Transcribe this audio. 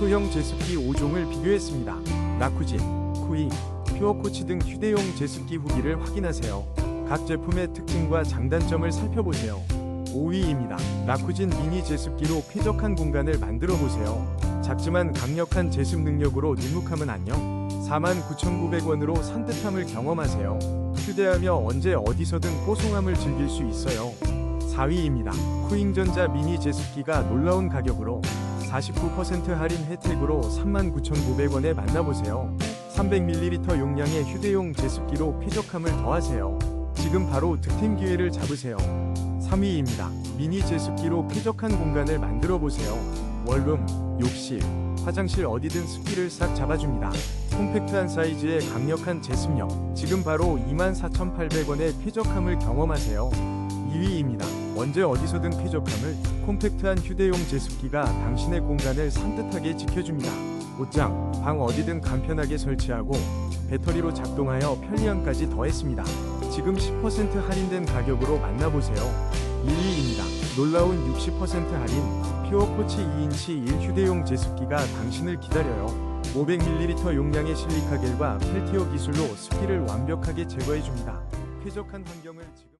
소형 제습기 5종을 비교했습니다. 라쿠진, 쿠이, 퓨어코치 등 휴대용 제습기 후기를 확인하세요. 각 제품의 특징과 장단점을 살펴보세요. 5위입니다. 라쿠진 미니 제습기로 쾌적한 공간을 만들어 보세요. 작지만 강력한 제습 능력으로 눅눅함은 안녕. 49,900원으로 산뜻함을 경험하세요. 휴대하며 언제 어디서든 뽀송함을 즐길 수 있어요. 4위입니다. 쿠잉전자 미니 제습기가 놀라운 가격으로 49% 할인 혜택으로 39,900원에 만나보세요. 300ml 용량의 휴대용 제습기로 쾌적함을 더하세요. 지금 바로 득템 기회를 잡으세요. 3위입니다. 미니 제습기로 쾌적한 공간을 만들어 보세요. 원룸, 욕실, 화장실 어디든 습기를 싹 잡아줍니다. 콤팩트한 사이즈에 강력한 제습력. 지금 바로 24,800원의 쾌적함을 경험하세요. 2위입니다. 언제 어디서든 쾌적함을 콤팩트한 휴대용 제습기가 당신의 공간을 산뜻하게 지켜줍니다. 옷장, 방 어디든 간편하게 설치하고 배터리로 작동하여 편리함까지 더했습니다. 지금 10% 할인된 가격으로 만나보세요. 1위입니다. 놀라운 60% 할인 퓨어포치 2인치 1 휴대용 제습기가 당신을 기다려요. 500ml 용량의 실리카겔과 펠티어 기술로 습기를 완벽하게 제거해줍니다. 쾌적한 환경을 지-